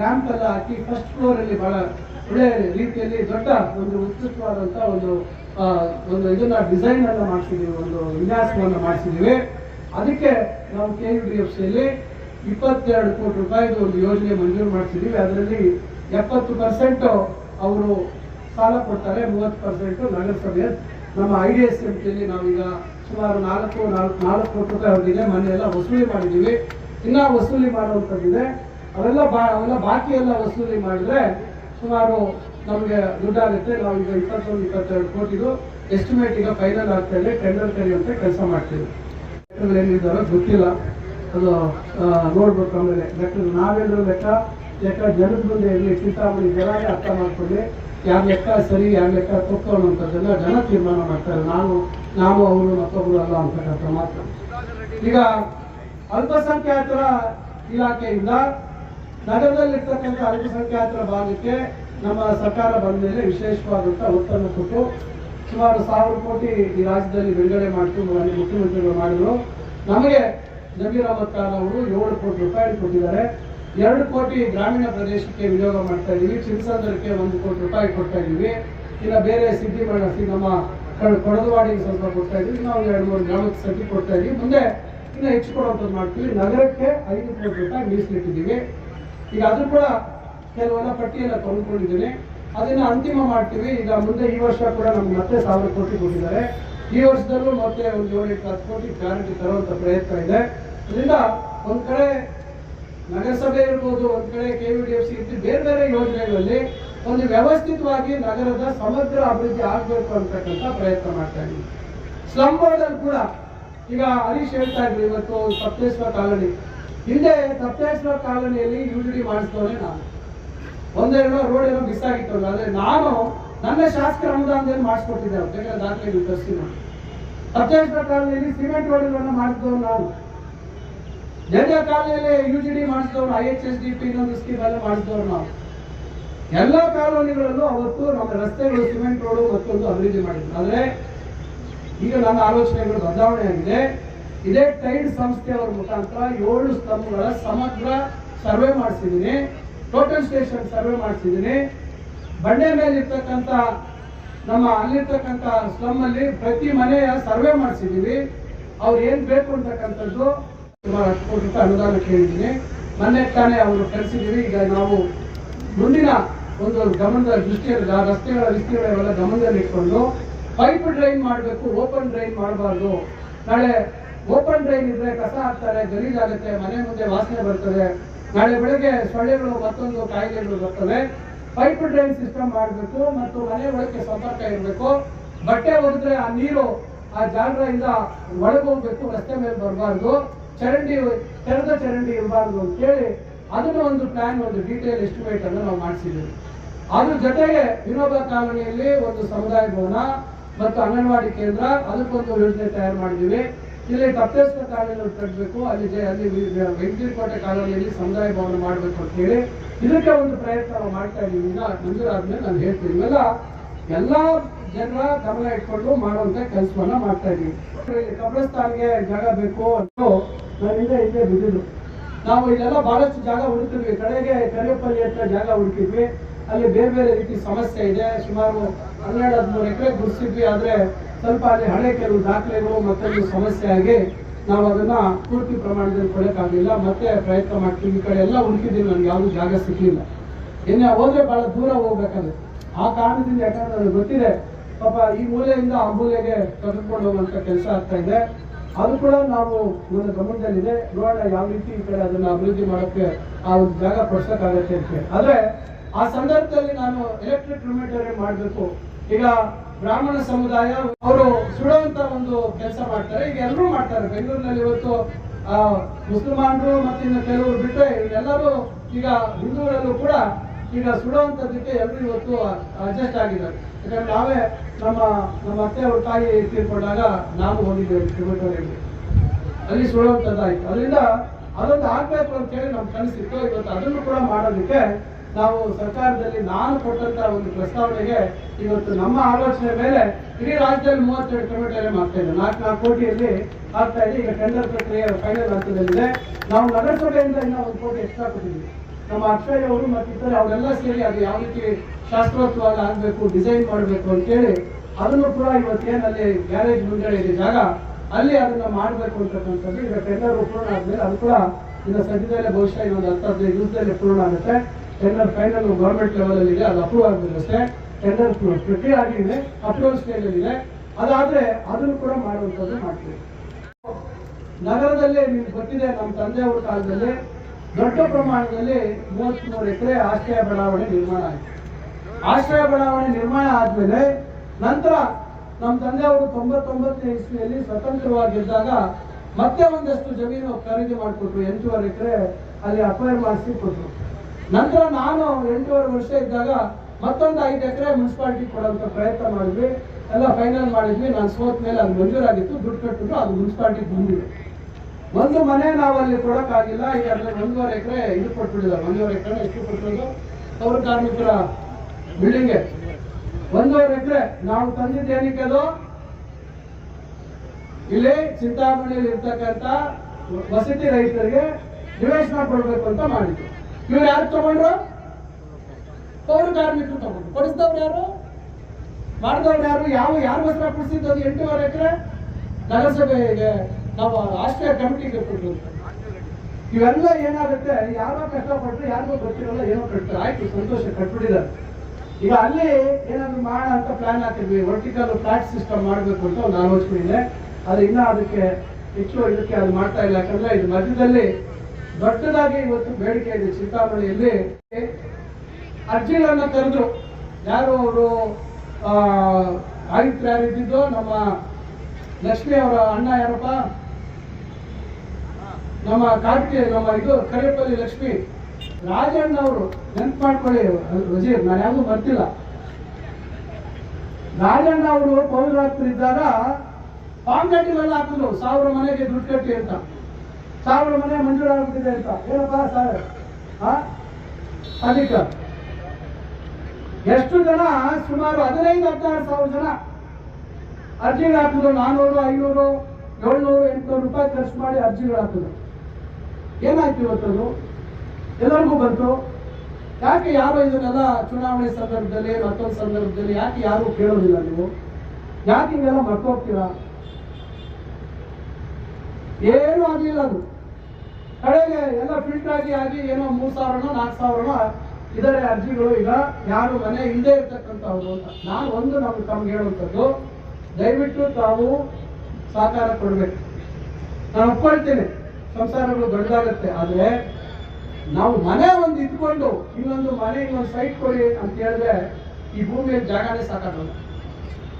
ರ್ಯಾಂಪ್ ಎಲ್ಲ ಹಾಕಿ ಫಸ್ಟ್ ಫ್ಲೋರ್ ಅಲ್ಲಿ ಬಹಳ ಒಳ್ಳೆ ರೀತಿಯಲ್ಲಿ ದೊಡ್ಡ ಒಂದು ಉತ್ಕೃಷ್ಟವಾದಂತ ಒಂದು ಒಂದು ಇದನ್ನ ಡಿಸೈನ್ ಅನ್ನ ಮಾಡಿಸಿದೀವಿ, ಒಂದು ವಿನ್ಯಾಸವನ್ನು ಮಾಡಿಸಿದೀವಿ. ಅದಕ್ಕೆ ನಾವು ಕೆ ಯು ಡಿ ಎಫ್ ಸಿಯಲ್ಲಿ ಇಪ್ಪತ್ತೆರಡು ಕೋಟಿ ರೂಪಾಯಿದು ಒಂದು ಯೋಜನೆ ಮಂಜೂರು ಮಾಡಿಸಿದೀವಿ. ಅದರಲ್ಲಿ ಎಪ್ಪತ್ತು ಪರ್ಸೆಂಟ್ ಅವರು ಸಾಲ ಕೊಡ್ತಾರೆ, ಮೂವತ್ತು ಪರ್ಸೆಂಟ್ ನಗರಸಭೆ. ನಮ್ಮ ಐ ಡಿ ಎಸ್ ಎಂಟಿಯಲ್ಲಿ ನಾವೀಗ ಸುಮಾರು ನಾಲ್ಕು ನಾಲ್ಕು ನಾಲ್ಕು ಕೋಟಿ ರೂಪಾಯಿ ಮೊನ್ನೆ ಎಲ್ಲ ವಸೂಲಿ ಮಾಡಿದ್ದೀವಿ ಇನ್ನ ವಸೂಲಿ ಮಾಡುವಂಥದ್ದಿದೆ. ಅವೆಲ್ಲ ಬಾ, ಅವೆಲ್ಲ ಬಾಕಿ ಎಲ್ಲ ವಸೂಲಿ ಮಾಡಿದ್ರೆ ಸುಮಾರು ನಮಗೆ ದುಡ್ಡಾಗುತ್ತೆ. ನಾವು ಈಗ ಇಪ್ಪತ್ತೊಂದು, ಇಪ್ಪತ್ತೆರಡು ಕೋಟಿದು ಎಸ್ಟಿಮೇಟ್ ಈಗ ಫೈನಲ್ ಆಗ್ತಾ ಇದೆ ಟೆಂಡರ್ ಕರೆಯುವಂತೆ ಕೆಲಸ ಮಾಡ್ತೀವಿ ಏನಿದ್ದಾರೋ ಗೊತ್ತಿಲ್ಲ. ಅದು ನೋಡ್ಬೇಕು ಆಮೇಲೆ. ಲೆಕ್ಕ ನಾವೆಲ್ಲರೂ ಲೆಕ್ಕ ಲೆಕ್ಕ ಜನದ ಮುಂದೆ ಇರಲಿ. ಚಿಂತಾಮಣಿ ಜನರೇ ಅರ್ಥ ಮಾಡ್ಕೊಳ್ಳಿ? ಯಾರ ಲೆಕ್ಕ ಸರಿ, ಯಾರ ಲೆಕ್ಕ ತಪ್ಪು ಅನ್ನೋಂಥದ್ದೆಲ್ಲ ಜನ ತೀರ್ಮಾನ ಮಾಡ್ತಾರೆ. ನಾನು ನಾವು ಅವರು ಮತ್ತೊಬ್ರು ಅಲ್ಲ ಅಂತಕ್ಕಂಥ ಮಾತು. ಈಗ ಅಲ್ಪಸಂಖ್ಯಾತರ ಇಲಾಖೆಯಿಂದ ನಗರದಲ್ಲಿರ್ತಕ್ಕಂಥ ಅಲ್ಪಸಂಖ್ಯಾತರ ಭಾಗಕ್ಕೆ ನಮ್ಮ ಸರ್ಕಾರ ಬಂದ ಮೇಲೆ ವಿಶೇಷವಾದಂಥ ಒತ್ತನ್ನು ಕೊಟ್ಟು ಸುಮಾರು ಸಾವಿರ ಕೋಟಿ ಈ ರಾಜ್ಯದಲ್ಲಿ ಬಿಡುಗಡೆ ಮಾಡಿಕೊಂಡು ಅಲ್ಲಿ ಮುಖ್ಯಮಂತ್ರಿಗಳು ಮಾಡಿದ್ರು. ನಮಗೆ ಜಮೀರ್ ಅಹಮದ್ ಅವರು ಏಳು ಕೋಟಿ ರೂಪಾಯಿ ಕೊಟ್ಟಿದ್ದಾರೆ. ಎರಡು ಕೋಟಿ ಗ್ರಾಮೀಣ ಪ್ರದೇಶಕ್ಕೆ ವಿನಿಯೋಗ ಮಾಡ್ತಾ ಇದೀವಿ. ಚಿನ್ನಸಂದ್ರಕ್ಕೆ ಒಂದು ಕೋಟಿ ರೂಪಾಯಿ ಕೊಡ್ತಾ ಇದೀವಿ. ಇಲ್ಲ ಬೇರೆ ಸಿದ್ಧಿಮಣ ನಮ್ಮ ಕಡ- ಕೊಡದವಾಡಿಗೆ ಸ್ವಲ್ಪ ಕೊಡ್ತಾ ಇದೀವಿ. ನಾವು ಎರಡು ಮೂರು ಗ್ರಾಮಕ್ಕೆ ಸತಿ ಕೊಡ್ತಾ ಇದೀವಿ. ಮುಂದೆ ಇನ್ನು ಹೆಚ್ಚು ಕೊಡುವಂಥದ್ದು ಮಾಡ್ತೀವಿ. ನಗರಕ್ಕೆ ಐದು ಕೋಟಿ ರೂಪಾಯಿ ಮೀಸಲಿಟ್ಟಿದ್ದೀವಿ. ಈಗ ಅದು ಕೂಡ ಕೆಲವೆಲ್ಲ ಪಟ್ಟಿಯೆಲ್ಲ ತಂದುಕೊಂಡಿದ್ದೀನಿ ಅದನ್ನ ಅಂತಿಮ ಮಾಡ್ತೀವಿ. ಈಗ ಮುಂದೆ ಈ ವರ್ಷ ಕೂಡ ನಮ್ಗೆ ಮತ್ತೆ ಸಾವಿರ ಕೋಟಿ ಕೊಟ್ಟಿದ್ದಾರೆ. ಈ ವರ್ಷದಲ್ಲೂ ಮತ್ತೆ ಒಂದು ಏಳೆಂಟು ಹತ್ತು ಕೋಟಿ ಗ್ಯಾರಂಟಿ ತರುವಂತ ಪ್ರಯತ್ನ ಇದೆ. ಇದರಿಂದ ಒಂದ್ ಕಡೆ ನಗರಸಭೆ ಇರ್ಬೋದು, ಒಂದ್ ಕಡೆ K V D F C ಬೇರೆ ಬೇರೆ ಯೋಜನೆಗಳಲ್ಲಿ ಒಂದು ವ್ಯವಸ್ಥಿತವಾಗಿ ನಗರದ ಸಮಗ್ರ ಅಭಿವೃದ್ಧಿ ಆಗ್ಬೇಕು ಅಂತಕ್ಕಂಥ ಪ್ರಯತ್ನ ಮಾಡ್ತಾ ಇದ್ದೀವಿ ಸ್ಲಮ್ ಬೋರ್ಡ್ ಅಲ್ಲಿ ಕೂಡ ಈಗ ಹರೀಶ್ ಹೇಳ್ತಾ ಇದ್ರು ಇವತ್ತು ಸಪ್ತೇಶ್ವರ ಕಾಲೋನಿ. ಹಿಂದೆ ಸಪ್ತೇಶ್ವರ ಕಾಲೋನಿಯಲ್ಲಿ ಯು ಡಿ ಮಾಡಿಸ್ತವನೇ ನಾನು. ಒಂದೆರಡು ರೋಡ್ ಏನೋ ಮಿಸ್ ಆಗಿತ್ತು ಆದ್ರೆ ನಾನು ನನ್ನ ಶಾಸಕರ ಅನುದಾನದಲ್ಲಿ ಮಾಡಿಸ್ಕೊಟ್ಟಿದ್ದೆ, ಅವ್ರು ದಾಖಲೆ ತರಿಸ್ತೀನಿ ಅತ್ಯಂತ ಕಾಲದಲ್ಲಿ ಸಿಮೆಂಟ್ ರೋಡ್ಗಳನ್ನು ಮಾಡಿಸಿದವ್ರು ನಾವು. ಎಲ್ಲ ಕಾಲದಲ್ಲಿ U G D ಮಾಡಿಸಿದವ್ರು I H S D P ಇನ್ನೊಂದು ಸ್ಕೀಮ್ ಎಲ್ಲ ಮಾಡಿಸಿದವ್ರು ನಾವು. ಎಲ್ಲ ಕಾಲೋನಿಗಳಲ್ಲೂ ಅವತ್ತು ನಮ್ಮ ರಸ್ತೆಗಳು, ಸಿಮೆಂಟ್ ರೋಡು ಮತ್ತೊಂದು ಅಭಿವೃದ್ಧಿ ಮಾಡಿದ್ರು. ಆದ್ರೆ ಈಗ ನನ್ನ ಆಲೋಚನೆಗಳು ಬದಲಾವಣೆ ಆಗಿದೆ. ಇದೇ ಟೈಡ್ ಸಂಸ್ಥೆಯವರ ಮುಖಾಂತರ ಏಳು ಸ್ತಂಭಗಳ ಸಮಗ್ರ ಸರ್ವೆ ಮಾಡಿಸಿದ್ದೀನಿ. ಟೋಟಲ್ ಸ್ಟೇಷನ್ ಸರ್ವೆ ಮಾಡಿಸಿದ್ದೀನಿ. ಬಂಡೆ ಮೇಲೆ ಇರ್ತಕ್ಕಂಥ ನಮ್ಮ ಅಲ್ಲಿರ್ತಕ್ಕಂಥ ಸ್ಲಮ್ ಅಲ್ಲಿ ಪ್ರತಿ ಮನೆಯ ಸರ್ವೆ ಮಾಡಿಸಿದ್ದೀವಿ ಅವ್ರು ಏನ್ ಬೇಕು ಅಂತಕ್ಕಂಥದ್ದು ಸುಮಾರು ಹತ್ತು ಕೋಟಿ ರೂಪಾಯಿ ಅನುದಾನ ಕೇಳಿದ್ದೀನಿ. ಮೊನ್ನೆ ತಾನೇ ಅವರು ಕಳಿಸಿದ್ದೀವಿ. ಈಗ ನಾವು ಮುಂದಿನ ಒಂದು ಗಮನದ ದೃಷ್ಟಿಯಲ್ಲಿ ರಸ್ತೆಗಳ ವಿಸ್ತೀರ್ಣಗಳೆಲ್ಲ ಗಮನದಲ್ಲಿಟ್ಕೊಂಡು ಪೈಪ್ ಡ್ರೈನ್ ಮಾಡಬೇಕು ಓಪನ್ ಡ್ರೈನ್ ಮಾಡಬಾರ್ದು. ನಾಳೆ ಓಪನ್ ಡ್ರೈನ್ ಇದ್ರೆ ಕಸ ಹಾಕ್ತಾರೆ ಗಲೀಜಾಗುತ್ತೆ, ಮನೆ ಮುಂದೆ ವಾಸನೆ ಬರ್ತದೆ. ನಾಳೆ ಬೆಳಗ್ಗೆ ಸೊಳ್ಳೆಗಳು ಮತ್ತೊಂದು ಕಾಯಿಲೆಗಳು ಬರ್ತವೆ. ಪೈಪ್ ಡ್ರೈನ್ ಸಿಸ್ಟಮ್ ಮಾಡಬೇಕು ಮತ್ತು ಮನೆ ಒಳಗೆ ಸಂಪರ್ಕ ಇರಬೇಕು. ಬಟ್ಟೆ ಒರೆದ್ರೆ ಆ ನೀರು ಆ ಜಾಗದಿಂದ ಒಳಗೋಗ್ಬೇಕು, ರಸ್ತೆ ಮೇಲೆ ಬರಬಾರ್ದು. ಚರಂಡಿ, ತೆರೆದ ಚರಂಡಿ ಇರಬಾರ್ದು ಅಂತ ಹೇಳಿ ಅದನ್ನ ಒಂದು ಪ್ಲಾನ್ ಒಂದು ಡೀಟೇಲ್ ಎಸ್ಟಿಮೇಟ್ ಅನ್ನು ನಾವು ಮಾಡಿಸಿದ್ದೀವಿ. ಅದ್ರ ಜೊತೆಗೆ ವಿನೋಬ ಕಾಲೋನಿಯಲ್ಲಿ ಒಂದು ಸಮುದಾಯ ಭವನ ಮತ್ತು ಅಂಗನವಾಡಿ ಕೇಂದ್ರ, ಅದಕ್ಕೊಂದು ಯೋಜನೆ ತಯಾರು ಮಾಡಿದ್ದೀವಿ. ಇಲ್ಲಿ ತಪ್ಪೇಶ್ವರ ಕಾಲೇಜು ಕಟ್ಟಬೇಕು. ಅಲ್ಲಿ ಅಲ್ಲಿ ಅಲ್ಲಿ ವೆಂಕಟಕೋಟೆ ಕಾಲೋನಿಯಲ್ಲಿ ಸಮುದಾಯ ಭವನ ಮಾಡಬೇಕು ಅಂತ ಹೇಳಿ ಇದಕ್ಕೆ ಒಂದು ಪ್ರಯತ್ನ ಮಾಡ್ತಾ ಇದ್ದೀವಿ. ಈಗ ಮಂಜೂರಾದ್ಮೇಲೆ ನಾನು ಹೇಳ್ತೀನಿ. ಇವೆಲ್ಲ ಎಲ್ಲ ಜನರ ಗಮನ ಇಟ್ಕೊಂಡು ಮಾಡುವಂತ ಕೆಲಸವನ್ನ ಮಾಡ್ತಾ ಇದೀವಿ ಕಬ್ರಸ್ತಾನ್ಗೆ ಜಾಗ ಬೇಕು ಅಂತ ನಾನು ಹಿಂದೆ ಹಿಂದೆ ಬಿದ್ದಿದ್ದು. ನಾವು ಇಲ್ಲೆಲ್ಲ ಬಹಳಷ್ಟು ಜಾಗ ಹುಡುಕಿದ್ವಿ ಕಡೆಗೆ ಕರಿಯಪ್ಪಲ್ಲಿ ಹತ್ರ ಜಾಗ ಹುಡುಕಿದ್ವಿ. ಅಲ್ಲಿ ಬೇರೆ ಬೇರೆ ರೀತಿ ಸಮಸ್ಯೆ ಇದೆ. ಸುಮಾರು ಹನ್ನೆರಡು, ಹದಿಮೂರು ಎಕರೆ ಗುರ್ಸಿದ್ವಿ ಆದ್ರೆ ಸ್ವಲ್ಪ ಅಲ್ಲಿ ಹಳೆ ಕೆಲವು ದಾಖಲೆಗಳು ಮತ್ತೊಂದು ಸಮಸ್ಯೆ ಆಗಿ ನಾವು ಅದನ್ನ ಪೂರ್ತಿ ಪ್ರಮಾಣದಲ್ಲಿ ಕೊಡೋಕ್ಕಾಗಲಿಲ್ಲ. ಮತ್ತೆ ಪ್ರಯತ್ನ ಮಾಡ್ತೀವಿ. ಈ ಕಡೆ ಎಲ್ಲ ಹುಡುಕಿದ್ದೀನಿ ನನ್ಗೆ ಯಾವ್ದು ಜಾಗ ಸಿಗ್ಲಿಲ್ಲ. ಇನ್ನು ಹೋದ್ರೆ ಬಹಳ ದೂರ ಹೋಗ್ಬೇಕಾದ್ರೆ ಆ ಕಾರಣದಿಂದ ಯಾಕಂದ್ರೆ ನನಗೆ ಗೊತ್ತಿದೆ, ಪಾಪ ಈ ಮೂಲೆಯಿಂದ ಆ ಮೂಲೆಗೆ ತೆಗೆದುಕೊಂಡು ಹೋಗುವಂತ ಕೆಲಸ ಆಗ್ತಾ ಇದೆ. ಅದು ಕೂಡ ನಾವು ಒಂದು ಗಮನದಲ್ಲಿದೆ. ನೋಡೋಣ ಯಾವ ರೀತಿ ಈ ಕಡೆ ಅದನ್ನ ಅಭಿವೃದ್ಧಿ ಮಾಡೋಕ್ಕೆ ಆ ಒಂದು ಜಾಗ ಕೊಡ್ಸಕ್ಕಾಗತ್ತೆ ಅಂತ. ಆದ್ರೆ ಆ ಸಂದರ್ಭದಲ್ಲಿ ನಾನು ಎಲೆಕ್ಟ್ರಿಕ್ ಕಿಲೋಮೀಟರ್ ಮಾಡಬೇಕು. ಈಗ ಬ್ರಾಹ್ಮಣ ಸಮುದಾಯ, ಅವರು ಸುಡುವಂತ ಒಂದು ಕೆಲಸ ಮಾಡ್ತಾರೆ. ಈಗ ಎಲ್ಲರೂ ಮಾಡ್ತಾರೆ. ಬೆಂಗಳೂರಿನಲ್ಲಿ ಇವತ್ತು ಮುಸಲ್ಮಾನರು ಮತ್ತೆ ಇನ್ನು ಕೆಲವರು ಬಿಟ್ಟರೆ ಎಲ್ಲರೂ ಈಗ ಹಿಂದೂಗಳಲ್ಲೂ ಕೂಡ ಈಗ ಸುಡುವಂತದಕ್ಕೆ ಎಲ್ಲರೂ ಇವತ್ತು ಅಡ್ಜಸ್ಟ್ ಆಗಿದ್ದಾರೆ. ಯಾಕಂದ್ರೆ ನಾವೇ ನಮ್ಮ ನಮ್ಮ ಅತ್ತೆ ಅವ್ರ ತಾಯಿ ತೀರ್ಕೊಂಡಾಗ ನಾವು ಹೋಗಿದ್ದೇವೆ ಕ್ರಿಮೇಟೋರಿಯಂಗೆ ಅಲ್ಲಿ ಸುಡುವಂಥದ್ದಾಯ್ತು ಅದರಿಂದ ಅದೊಂದು ಆಗ್ಬೇಕು ಅಂತ ಹೇಳಿ ನಮ್ಗೆ ಕನಸಿತ್ತು. ಇವತ್ತು ಅದನ್ನು ಕೂಡ ಮಾಡೋದಕ್ಕೆ ನಾವು ಸರ್ಕಾರದಲ್ಲಿ ನಾನು ಕೊಟ್ಟಂತ ಒಂದು ಪ್ರಸ್ತಾವನೆಗೆ ಇವತ್ತು ನಮ್ಮ ಆಲೋಚನೆ ಮೇಲೆ ಇಡೀ ರಾಜ್ಯದಲ್ಲಿ ಮೂವತ್ತೆರಡು ಕಿಲೋಮೀಟರ್ ಮಾಡ್ತಾ ಇದೆ ನಾಲ್ಕು ನಾಲ್ಕು ಕೋಟಿಯಲ್ಲಿ ಆಗ್ತಾ ಇದೆ. ಈಗ ಟೆಂಡರ್ ಪ್ರಕ್ರಿಯೆ ಫೈನಲ್ ಹಂತದಲ್ಲಿದೆ ನಾವು ನಗರಸಭೆಯಿಂದ ಇನ್ನೂ ಒಂದು ಕೋಟಿ ಎಕ್ಸ್ಟ್ರಾ ಕೊಟ್ಟಿದ್ದೀವಿ. ನಮ್ಮ ಅಕ್ಷಯ್ ಅವರು ಮತ್ತು ಇತರೆ ಅವರೆಲ್ಲ ಸೇರಿ ಅದು ಯಾವ ರೀತಿ ಶಾಸ್ತ್ರೋತ್ವಾಗಿ ಆಗಬೇಕು ಡಿಸೈನ್ ಮಾಡಬೇಕು ಅಂತೇಳಿ ಅದನ್ನು ಕೂಡ ಇವತ್ತೇನಲ್ಲಿ ಗ್ಯಾರೇಜ್ ಮುಂದೆ ಇದೆ ಜಾಗ, ಅಲ್ಲಿ ಅದನ್ನ ಮಾಡಬೇಕು ಅಂತಕ್ಕಂಥದ್ದು. ಈಗ ಟೆಂಡರ್ ಪೂರ್ಣ ಆದ್ಮೇಲೆ ಅದು ಕೂಡ ಇನ್ನು ಸದ್ಯದಲ್ಲೇ ಬಹುಶಃ ಇನ್ನೊಂದು ಹತ್ತು ಹದಿನೈದು ದಿವಸದಲ್ಲಿ ಪೂರ್ಣ ಆಗುತ್ತೆ. ಟೆಂಡರ್ ಫೈನಲ್ ಗೌರ್ಮೆಂಟ್ ಲೆವೆಲ್ ಅಲ್ಲಿ ಇದೆ, ಅದು ಅಪ್ರೂವ್ ಆಗಿರುತ್ತೆ ಟೆಂಡರ್ ಪ್ರಕ್ರಿಯೆ ಆಗಿದೆ ಅಪ್ರೂವಲ್ ಸ್ಟೇಜ್ ಇದೆ. ಅದಾದ್ರೆ ಅದನ್ನು ಕೂಡ ಮಾಡುವಂತದ್ದು ಮಾಡ್ತೀವಿ. ನಗರದಲ್ಲಿ ನಿಮ್ಗೆ ಗೊತ್ತಿದೆ, ನಮ್ಮ ತಂದೆಯವ್ರ ಕಾಲದಲ್ಲಿ ದೊಡ್ಡ ಪ್ರಮಾಣದಲ್ಲಿ ಮೂವತ್ಮೂರು ಎಕರೆ ಆಶ್ರಯ ಬಡಾವಣೆ ನಿರ್ಮಾಣ ಆಯಿತು. ಆಶ್ರಯ ಬಡಾವಣೆ ನಿರ್ಮಾಣ ಆದ್ಮೇಲೆ ನಂತರ ನಮ್ಮ ತಂದೆಯವರು ತೊಂಬತ್ತೊಂಬತ್ತನೇ ಇಸ್ವಿಯಲ್ಲಿ ಸ್ವತಂತ್ರವಾಗಿದ್ದಾಗ ಮತ್ತೆ ಒಂದಷ್ಟು ಜಮೀನು ಖರೀದಿ ಮಾಡಿಕೊಟ್ರು, ಎಂಟೂವರೆ ಎಕರೆ ಅಲ್ಲಿ ಅಕ್ವೈರ್ ಮಾಡಿಸಿ ಕೊಟ್ರು. ನಂತರ ನಾನು ಎಂಟೂವರೆ ವರ್ಷ ಇದ್ದಾಗ ಮತ್ತೊಂದು ಐದು ಎಕರೆ ಮುನ್ಸಿಪಾಲಿಟಿ ಕೊಡುವಂತ ಪ್ರಯತ್ನ ಮಾಡಿದ್ವಿ. ಎಲ್ಲ ಫೈನಲ್ ಮಾಡಿದ್ವಿ. ನಾನು ಸೋತ್ ಮೇಲೆ ಅದು ಮಂಜೂರಾಗಿತ್ತು. ದುಡ್ಡು ಕಟ್ಟಿದ್ರು. ಅದು ಮುನ್ಸಿಪಾಲಿಟಿ ಬಂದಿದೆ. ಒಂದು ಮನೆ ನಾವು ಅಲ್ಲಿ ಕೊಡಕ್ಕಾಗಿಲ್ಲ. ಈಗ ಅದ್ರಲ್ಲಿ ಒಂದೂವರೆ ಎಕರೆ ಇದು ಕೊಟ್ಬಿಟ್ಟಿದ್ದಾರೆ. ಒಂದೂವರೆ ಎಕರೆ ಎಷ್ಟು ಕೊಟ್ಟಿರೋದು ಪೌರ ಕಾರ್ಮಿಕರ ಬಿಲ್ಡಿಂಗೆ ಒಂದೂವರೆ ಎಕರೆ ನಾವು ತಂದಿದ್ದು ಏನಕ್ಕೆ ಅದು? ಇಲ್ಲಿ ಚಿಂತಾಮಣಿಯಲ್ಲಿ ಇರ್ತಕ್ಕಂಥ ವಸತಿ ರೈತರಿಗೆ ನಿವೇಶನ ಕೊಡಬೇಕು ಅಂತ ಮಾಡಿದ್ರು ಇವ್ರು ಯಾರು ತಗೊಂಡ್ರು? ಪೌರ ಕಾರ್ಮಿಕರು ತಗೊಂಡ್ರು. ಕೊಡಿಸಿದವ್ರು ಯಾರು? ಮಾಡಿದವ್ರು ಯಾರು? ಯಾವ, ಯಾರು ಯಾರಿಗೋಸ್ಕರ ಕೊಡಿಸಿದ್ದು? ಅದು ಎಂಟೂವರೆ ಎಕರೆ ನಗರಸಭೆಗೆ ನಾವು ರಾಷ್ಟ್ರೀಯ ಕಮಿಟಿಗೆ ಕೊಟ್ಟರು ಇವೆಲ್ಲ ಏನಾಗುತ್ತೆ? ಯಾರೋ ಕಷ್ಟಪಟ್ಟರು ಯಾರಿಗೂ ಗೊತ್ತಿರಲ್ಲ, ಏನೋ ಕಟ್ತಾರೆ. ಆಯ್ತು, ಸಂತೋಷ ಕಟ್ಬಿಟ್ಟಿದ್ದಾರೆ. ಈಗ ಅಲ್ಲಿ ಏನಾದ್ರು ಮಾಡೋಣ ಅಂತ ಪ್ಲಾನ್ ಹಾಕಿದ್ವಿ. ವರ್ಟಿಕಲ್ ಫ್ಲಾಟ್ ಸಿಸ್ಟಮ್ ಮಾಡಬೇಕು ಅಂತ ಒಂದು ಆಲೋಚನೆ ಇದೆ. ಆದರೆ ಇನ್ನೂ ಅದಕ್ಕೆ ಹೆಚ್ಚು ಇದಕ್ಕೆ ಅದು ಮಾಡ್ತಾ ಇಲ್ಲ. ಯಾಕಂದ್ರೆ ಇದು ಮಧ್ಯದಲ್ಲಿ ದೊಡ್ಡದಾಗಿ ಇವತ್ತು ಬೇಡಿಕೆ ಇದೆ ಚಿಂತಾಮಣಿಯಲ್ಲಿ. ಅರ್ಜಿಗಳನ್ನ ಕರೆದ್ರು ಯಾರು ಅವರು ಆಯುಕ್ತರು ಯಾರಿದ್ದಿದ್ದು? ನಮ್ಮ ಲಕ್ಷ್ಮಿ ಅವರ ಅಣ್ಣ ಯಾರಪ್ಪ? ನಮ್ಮ ಕಾರ್ತಿಕೆ ನಮ್ಮ ಇದು ಕರೇಪಲ್ಲಿ ಲಕ್ಷ್ಮಿ. ರಾಜಣ್ಣ ಅವರು, ನೆನ್ಪು ಮಾಡ್ಕೊಳ್ಳಿ, ವಜೀರ್, ನಾನು ಯಾವುದು ಬರ್ತಿಲ್ಲ ರಾಜಣ್ಣ ಅವರು ಪೌರಾತ್ರಿ ಇದ್ದಾಗ ಪಾಂಗಟ್ಟಿಗೆಲ್ಲ ಹಾಕಿದ್ರು. ಸಾವಿರ ಮನೆಗೆ ದುಡ್ಡು ಕಟ್ಟಿ ಅಂತ. ಸಾವಿರ ಮನೆ ಮಂಜೂರಾಗ್ಬಿಟ್ಟಿದೆ ಅಂತ. ಏನಪ್ಪ ಸರ್? ಅದಕ್ಕೆ ಎಷ್ಟು ಜನ? ಸುಮಾರು ಹದಿನೈದು, ಹದಿನಾರು ಸಾವಿರ ಜನ. ಅರ್ಜಿಗಳು ಹಾಕಿದ್ರು ನಾನ್ನೂರು ಐನೂರು, ಏಳ್ನೂರು, ಎಂಟುನೂರು ರೂಪಾಯಿ ಖರ್ಚು ಮಾಡಿ ಅರ್ಜಿಗಳು ಹಾಕಿದ್ರು. ಏನಾಯ್ತು ಇವತ್ತದು? ಎಲ್ಲರಿಗೂ ಬಂತು? ಯಾಕೆ ಯಾರು ಇದನ್ನೆಲ್ಲ ಚುನಾವಣೆ ಸಂದರ್ಭದಲ್ಲಿ, ಮತ್ತೊಂದು ಸಂದರ್ಭದಲ್ಲಿ ಯಾಕೆ ಯಾರು ಕೇಳೋದಿಲ್ಲ ನೀವು? ಯಾಕೆ ಹಿಂಗೆಲ್ಲ ಮರ್ತೋಗ್ತೀರಾ ಏನೂ ಆಗಲಿಲ್ಲ ಅದು. ಕಡೆಗೆ ಎಲ್ಲ ಫಿಲ್ಟ್ ಆಗಿ ಆಗಿ ಏನೋ ಮೂರ್ ಸಾವಿರನೋ, ನಾಲ್ಕು ಸಾವಿರನೋ ಇದರ ಅರ್ಜಿಗಳು ಈಗ ಯಾರು ಮನೆ ಇಲ್ಲದೆ ಇರ್ತಕ್ಕಂಥವ್ರು ಅಂತ. ನಾನು ಒಂದು ನಮ್ಗೆ ತಮ್ಗೆ ಹೇಳುವಂಥದ್ದು, ದಯವಿಟ್ಟು ತಾವು ಸಹಕಾರ ಕೊಡ್ಬೇಕು. ನಾನು ಒಪ್ಕೊಳ್ತೇನೆ, ಸಂಸಾರಗಳು ದೊಡ್ಡದಾಗತ್ತೆ, ಆದ್ರೆ ನಾವು ಮನೆ ಒಂದು ಇಟ್ಕೊಂಡು, ಇನ್ನೊಂದು ಮನೆ, ಇನ್ನೊಂದು ಸೈಟ್ ಕೊಡಿ ಅಂತ ಹೇಳಿದ್ರೆ ಈ ಭೂಮಿಯ ಜಾಗನೇ ಸಾಕಾಗಲ್ಲ.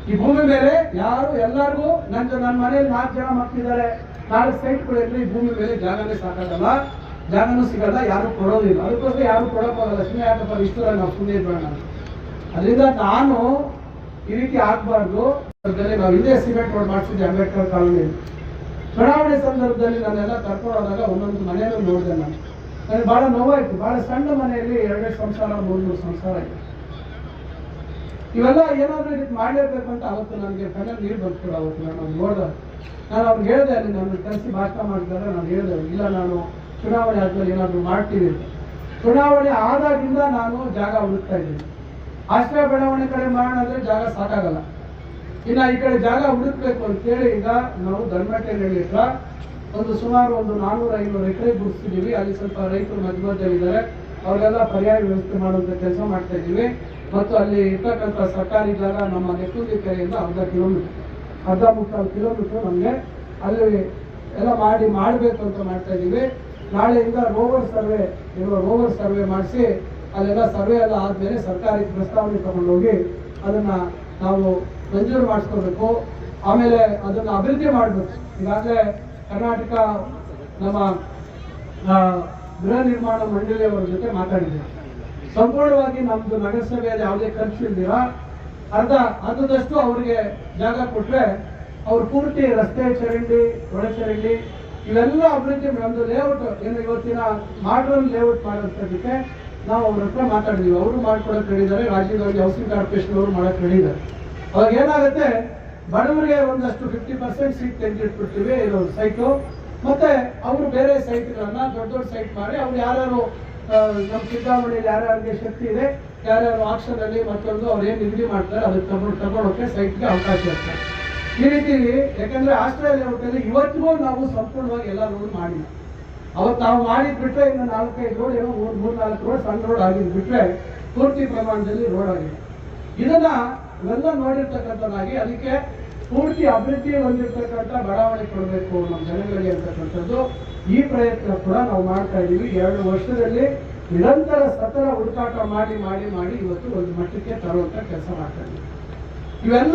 ಈ ಭೂಮಿ ಮೇಲೆ ಯಾರು ಎಲ್ಲರಿಗೂ ನನ್ನ ನನ್ನ ಮನೆಯಲ್ಲಿ ನಾಲ್ಕು ಜನ ಮಕ್ಕಳಿದ್ದಾರೆ ನಾಲ್ಕು ಸೈಟ್ ಈ ಭೂಮಿ ಮೇಲೆ ಜಾಗನೇ ಸಾಕಾಗಲ್ಲ. ಜಾಗನೂ ಸಿಗಲ್ಲ, ಯಾರು ಕೊಡೋದಿಲ್ಲ ಅದಕ್ಕೋಸ್ಕರ ಯಾರು ಕೊಡೋಕ್ಕಾಗಲ್ಲ ಲಕ್ಷ್ಮಿ ಯಾಕಪ್ಪ, ಇಷ್ಟು ನಾವು ಸುಮ್ಮನೆ ಇರ್ಬೇಡ ಅದರಿಂದ ನಾನು ಈ ರೀತಿ ಆಗ್ಬಾರ್ದು. ನಾವು ಇಲ್ಲೇ ಸಿಮೆಂಟ್ ರೋಡ್ ಮಾಡಿಸಿದ್ವಿ, ಅಂಬೇಡ್ಕರ್ ಕಾಲೋನಿ. ಚುನಾವಣೆ ಸಂದರ್ಭದಲ್ಲಿ ನಾನೆಲ್ಲ ಕರ್ಕೊಂಡು ಹೋದಾಗ ಒಂದೊಂದು ಮನೆಯಲ್ಲೂ ನೋಡಿದೆ ನಾನು. ನನಗೆ ಬಹಳ ನೋವಾಯ್ತು. ಬಹಳ ಸಣ್ಣ ಮನೆಯಲ್ಲಿ ಎರಡೆರಡು ಸಂಸಾರ, ಮೂರು ಮೂರು ಸಂಸಾರ ಇದೆ ಇವೆಲ್ಲ ಏನಾದ್ರೂ ಇದಕ್ಕೆ ಮಾಡಲೇಬೇಕು ಅಂತ ಅವತ್ತು ನನಗೆ ಕಣ್ಣಲ್ಲಿ ನೀರು ಬರ್ತಿಲ್ಲ ಅವತ್ತು ನಾನು ನೋಡಿದೆ. ನಾನು ಅವ್ರಿಗೆ ಹೇಳಿದೆ, ಅಲ್ಲಿ ನನ್ನ ಕರೆಸಿ ಭಾಷಣ ಮಾಡಿದಾಗ ನಾನು ಹೇಳಿದೆ, ಇಲ್ಲ ನಾನು ಚುನಾವಣೆ ಆದ್ಮೇಲೆ ಏನಾದರೂ ಮಾಡ್ತೀನಿ ಚುನಾವಣೆ ಆದಾಗಿಂದ ನಾನು ಜಾಗ ಹುಡುಕ್ತಾ ಇದ್ದೀನಿ. ಆಶ್ರಯ ಬೆಳವಣಿಗೆ ಕಡೆ ಮಾಡೋಣ ಅಂದ್ರೆ ಜಾಗ ಸಾಕಾಗಲ್ಲ. ಇನ್ನು ಈ ಕಡೆ ಜಾಗ ಹುಡುಕ್ಬೇಕು ಅಂತೇಳಿ ಈಗ ನಾವು ಧರ್ಮಟೆಯಲ್ಲಿ ಒಂದು ಸುಮಾರು ಒಂದು ನಾನ್ನೂರ ಐನೂರು ಎಕರೆ ಗುಡಿಸ್ತಿದ್ದೀವಿ. ಅಲ್ಲಿ ಸ್ವಲ್ಪ ರೈತರು ಮಧ್ಯ ಇದ್ದಾರೆ ಅವರೆಲ್ಲ ಪರ್ಯಾಯ ವ್ಯವಸ್ಥೆ ಮಾಡುವಂಥ ಕೆಲಸ ಮಾಡ್ತಾ ಇದ್ದೀವಿ. ಮತ್ತು ಅಲ್ಲಿ ಇರ್ತಕ್ಕಂಥ ಸರ್ಕಾರಿ ಜಾಗ ನಮ್ಮ ನೆಟ್ಟೂರಿ ಕೆರೆಯಿಂದ ಅರ್ಧ ಕಿಲೋಮೀಟರ್ ಅರ್ಧ ಮುಕ್ಕಾಲು ಕಿಲೋಮೀಟರ್ ನಮಗೆ ಅಲ್ಲಿ ಎಲ್ಲ ಮಾಡಿ ಮಾಡಬೇಕು ಅಂತ ಮಾಡ್ತಾ ಇದ್ದೀವಿ. ನಾಳೆಯಿಂದ ರೋವರ್ ಸರ್ವೆ ಇರುವ ರೋವರ್ ಸರ್ವೆ ಮಾಡಿಸಿ ಅಲ್ಲೆಲ್ಲ ಸರ್ವೆ ಎಲ್ಲ ಆದಮೇಲೆ ಸರ್ಕಾರಿ ಪ್ರಸ್ತಾವನೆ ತಗೊಂಡೋಗಿ ಅದನ್ನ ನಾವು ಮಂಜೂರು ಮಾಡಿಸ್ಕೋಬೇಕು ಆಮೇಲೆ ಅದನ್ನ ಅಭಿವೃದ್ಧಿ ಮಾಡಬೇಕು. ಈಗಾಗಲೇ ಕರ್ನಾಟಕ ನಮ್ಮ ಗೃಹ ನಿರ್ಮಾಣ ಮಂಡಳಿಯವರ ಜೊತೆ ಮಾತಾಡಿದ್ದೇವೆ. ಸಂಪೂರ್ಣವಾಗಿ ನಮ್ದು ನಗರಸಭೆಯಲ್ಲಿ ಯಾವುದೇ ಖರ್ಚು ಇಲ್ದಿರ ಅರ್ಧ ಅರ್ಧದಷ್ಟು ಅವರಿಗೆ ಜಾಗ ಕೊಟ್ರೆ ಅವ್ರು ಪೂರ್ತಿ ರಸ್ತೆ ಚರಂಡಿ ಒಳ ಚರಂಡಿ ಇವೆಲ್ಲ ಅಭಿವೃದ್ಧಿ ನಮ್ದು ಲೇಔಟ್ ಏನು ಇವತ್ತಿನ ಮಾಡ್ರನ್ ಲೇಔಟ್ ಮಾಡೋದಕ್ಕೆ ನಾವು ಅವ್ರ ಹತ್ರ ಮಾತಾಡಿದ್ವಿ. ಅವರು ಮಾಡ್ಕೊಳಕ್ ಹೇಳಿದ್ದಾರೆ ರಾಜೀವ್ ಗಾಂಧಿ ಹೌಸಿಂಗ್ ಕಾರ್ಪೊರೇಷನ್ ಅವರು ಮಾಡಕ್ ಹೇಳಿದ್ದಾರೆ ಅವಾಗ ಏನಾಗುತ್ತೆ? ಬಡವರಿಗೆ ಒಂದಷ್ಟು ಫಿಫ್ಟಿ ಪರ್ಸೆಂಟ್ ಸೀಟ್ ತೆಗೆದಿಟ್ಬಿಡ್ತೀವಿ ಇದು ಸೈಟು ಮತ್ತೆ ಅವರು ಬೇರೆ ಸೈಟ್ಗಳನ್ನ ದೊಡ್ಡ ದೊಡ್ಡ ಸೈಟ್ ಮಾಡಿ ಅವ್ರು ಆ, ನಮ್ಮ ಸಿದ್ದಾಮಣಿಯಲ್ಲಿ ಯಾರ್ಯಾರಿಗೆ ಶಕ್ತಿ ಇದೆ, ಯಾರ್ಯಾರು ಆಕ್ಷನ್ ಅಲ್ಲಿ ಮತ್ತೊಂದು ಅವ್ರು ಏನು ನಿಗದಿ ಮಾಡ್ತಾರೆ ಅದಕ್ಕೆ ತಗೊಂಡು ತಗೊಳಕ್ಕೆ ಸೈಟ್ಗೆ ಅವಕಾಶ ಇರ್ತದೆ ಈ ರೀತಿ ಯಾಕಂದ್ರೆ ಆಸ್ಟ್ರೇಲಿಯಾ ಹೋಟೆಲ್ ಇವತ್ತಿಗೂ ನಾವು ಸಂಪೂರ್ಣವಾಗಿ ಎಲ್ಲ ರೋಡ್ ಮಾಡಿಲ್ಲ. ಅವತ್ತು ನಾವು ಮಾಡಿದ್ ಬಿಟ್ರೆ ಇನ್ನು ನಾಲ್ಕೈದು ರೋಡ್ ಏನೋ ಮೂರ್ ಮೂರ್ ನಾಲ್ಕು ರೋಡ್ ಸಣ್ಣ ರೋಡ್ ಆಗಿದ್ ಬಿಟ್ರೆ ಪೂರ್ತಿ ಪ್ರಮಾಣದಲ್ಲಿ ರೋಡ್ ಆಗಿದೆ. ಇದನ್ನ ಇವೆಲ್ಲ ನೋಡಿರ್ತಕ್ಕಂಥದ್ದಾಗಿ ಅದಕ್ಕೆ ಪೂರ್ತಿ ಅಭಿವೃದ್ಧಿ ಹೊಂದಿರತಕ್ಕಂಥ ಬಡಾವಣೆ ಕೊಡಬೇಕು ನಮ್ಮ ಜನಗಳಿಗೆ ಅಂತಕ್ಕಂಥದ್ದು. ಈ ಪ್ರಯತ್ನ ಕೂಡ ನಾವು ಮಾಡ್ತಾ ಇದ್ದೀವಿ ಎರಡು ವರ್ಷದಲ್ಲಿ ನಿರಂತರ ಸತರ ಹುಡುಕಾಟ ಮಾಡಿ ಮಾಡಿ ಮಾಡಿ ಇವತ್ತು ಒಂದು ಮಟ್ಟಕ್ಕೆ ತರುವಂತ ಕೆಲಸ ಮಾಡ್ತಾ ಇದ್ದೀವಿ ಇವೆಲ್ಲ